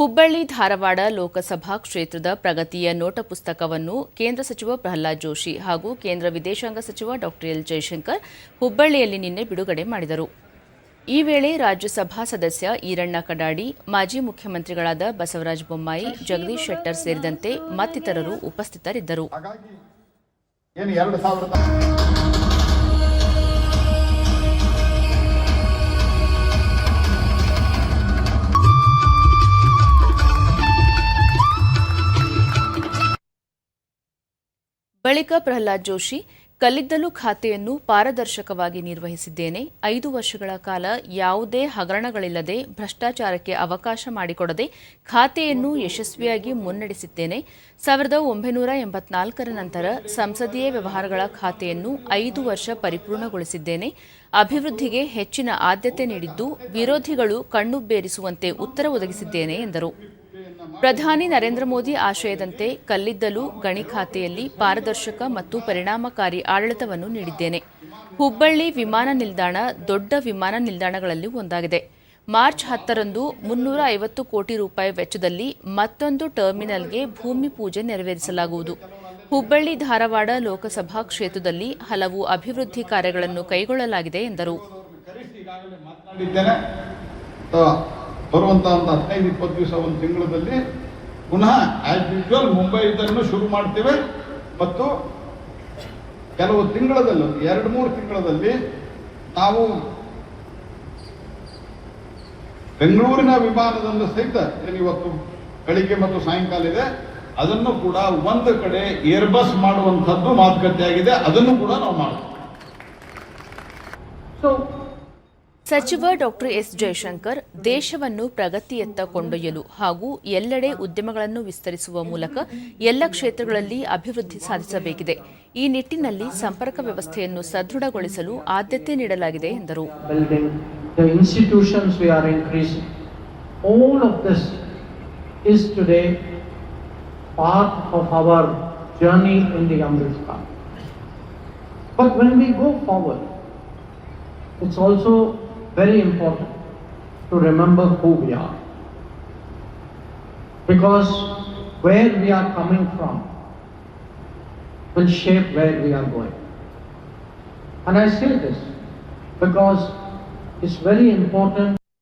ಹುಬ್ಬಳ್ಳಿ ಧಾರವಾಡ ಲೋಕಸಭಾ ಕ್ಷೇತ್ರದ ಪ್ರಗತಿಯ ನೋಟ ಪುಸ್ತಕವನ್ನು ಕೇಂದ್ರ ಸಚಿವ ಪ್ರಹ್ಲಾದ್ ಜೋಶಿ ಹಾಗೂ ಕೇಂದ್ರ ವಿದೇಶಾಂಗ ಸಚಿವ ಡಾ ಎಲ್ ಜಯಶಂಕರ್ ಹುಬ್ಬಳ್ಳಿಯಲ್ಲಿ ನಿನ್ನೆ ಬಿಡುಗಡೆ ಮಾಡಿದರು. ಈ ವೇಳೆ ರಾಜ್ಯಸಭಾ ಸದಸ್ಯ ಈರಣ್ಣ ಕಡಾಡಿ, ಮಾಜಿ ಮುಖ್ಯಮಂತ್ರಿಗಳಾದ ಬಸವರಾಜ ಬೊಮ್ಮಾಯಿ, ಜಗದೀಶ್ ಶೆಟ್ಟರ್ ಸೇರಿದಂತೆ ಮತ್ತಿತರರು ಉಪಸ್ಥಿತರಿದ್ದರು. ಬಳಿಕ ಪ್ರಹ್ಲಾದ್ ಜೋಶಿ, ಕಲ್ಲಿದ್ದಲು ಖಾತೆಯನ್ನು ಪಾರದರ್ಶಕವಾಗಿ ನಿರ್ವಹಿಸಿದ್ದೇನೆ. ಐದು ವರ್ಷಗಳ ಕಾಲ ಯಾವುದೇ ಹಗರಣಗಳಿಲ್ಲದೆ ಭ್ರಷ್ಟಾಚಾರಕ್ಕೆ ಅವಕಾಶ ಮಾಡಿಕೊಡದೆ ಖಾತೆಯನ್ನು ಯಶಸ್ವಿಯಾಗಿ ಮುನ್ನಡೆಸಿದ್ದೇನೆ. ಸಾವಿರದ ಒಂಬೈನೂರ ಎಂಬತ್ನಾಲ್ಕರ ನಂತರ ಸಂಸದೀಯ ವ್ಯವಹಾರಗಳ ಖಾತೆಯನ್ನು ಐದು ವರ್ಷ ಪರಿಪೂರ್ಣಗೊಳಿಸಿದ್ದೇನೆ. ಅಭಿವೃದ್ಧಿಗೆ ಹೆಚ್ಚಿನ ಆದ್ಯತೆ ನೀಡಿದ್ದು, ವಿರೋಧಿಗಳು ಕಣ್ಣುಬ್ಬೇರಿಸುವಂತೆ ಉತ್ತರ ಒದಗಿಸಿದ್ದೇನೆ ಎಂದರು. ಪ್ರಧಾನಿ ನರೇಂದ್ರ ಮೋದಿ ಆಶಯದಂತೆ ಕಲ್ಲಿದ್ದಲು, ಗಣಿ ಖಾತೆಯಲ್ಲಿ ಪಾರದರ್ಶಕ ಮತ್ತು ಪರಿಣಾಮಕಾರಿ ಆಡಳಿತವನ್ನು ನೀಡಿದ್ದೇನೆ. ಹುಬ್ಬಳ್ಳಿ ವಿಮಾನ ನಿಲ್ದಾಣ ದೊಡ್ಡ ವಿಮಾನ ನಿಲ್ದಾಣಗಳಲ್ಲಿ ಒಂದಾಗಿದೆ. ಮಾರ್ಚ್ ಹತ್ತರಂದು ಮುನ್ನೂರ ಐವತ್ತು ಕೋಟಿ ರೂಪಾಯಿ ವೆಚ್ಚದಲ್ಲಿ ಮತ್ತೊಂದು ಟರ್ಮಿನಲ್ಗೆ ಭೂಮಿ ಪೂಜೆ ನೆರವೇರಿಸಲಾಗುವುದು. ಹುಬ್ಬಳ್ಳಿ ಧಾರವಾಡ ಲೋಕಸಭಾ ಕ್ಷೇತ್ರದಲ್ಲಿ ಹಲವು ಅಭಿವೃದ್ಧಿ ಕಾರ್ಯಗಳನ್ನು ಕೈಗೊಳ್ಳಲಾಗಿದೆ ಎಂದರು. ಬರುವಂತ ಒಂದು ಹದಿನೈದು, ಇಪ್ಪತ್ತು ದಿವಸ ಒಂದು ತಿಂಗಳಲ್ಲಿ ಪುನಃ ಆಸ್ ಯೂಶುವಲ್ ಮುಂಬೈ ಇದನ್ನು ಶುರು ಮಾಡ್ತೇವೆ. ಮತ್ತು ಕೆಲವು ತಿಂಗಳಲ್ಲಿ ಎರಡು, ಮೂರು ತಿಂಗಳಲ್ಲಿ ನಾವು ಬೆಂಗಳೂರಿನ ವಿಮಾನದಲ್ಲಿ ಸಹಿತ ಏನಿವತ್ತು ಬೆಳಿಗ್ಗೆ ಮತ್ತು ಸಾಯಂಕಾಲ ಇದೆ, ಅದನ್ನು ಕೂಡ ಒಂದು ಕಡೆ ಏರ್ಬಸ್ ಮಾಡುವಂಥದ್ದು ಮಾತುಕತೆ ಆಗಿದೆ ಅದನ್ನು ಕೂಡ ನಾವು ಮಾಡ್ತೀವಿ. ಸಚಿವ ಡಾಕ್ಟರ್ ಎಸ್ ಜಯಶಂಕರ್ ದೇಶವನ್ನು ಪ್ರಗತಿಯತ್ತ ಕೊಂಡೊಯ್ಯಲು ಹಾಗೂ ಎಲ್ಲೆಡೆ ಉದ್ಯಮಗಳನ್ನು ವಿಸ್ತರಿಸುವ ಮೂಲಕ ಎಲ್ಲ ಕ್ಷೇತ್ರಗಳಲ್ಲಿ ಅಭಿವೃದ್ಧಿ ಸಾಧಿಸಬೇಕಿದೆ. ಈ ನಿಟ್ಟಿನಲ್ಲಿ ಸಂಪರ್ಕ ವ್ಯವಸ್ಥೆಯನ್ನು ಸದೃಢಗೊಳಿಸಲು ಆದ್ಯತೆ ನೀಡಲಾಗಿದೆ ಎಂದರು. It's also very important to remember who we are. Because where we are coming from will shape where we are going. And I say this because it's very important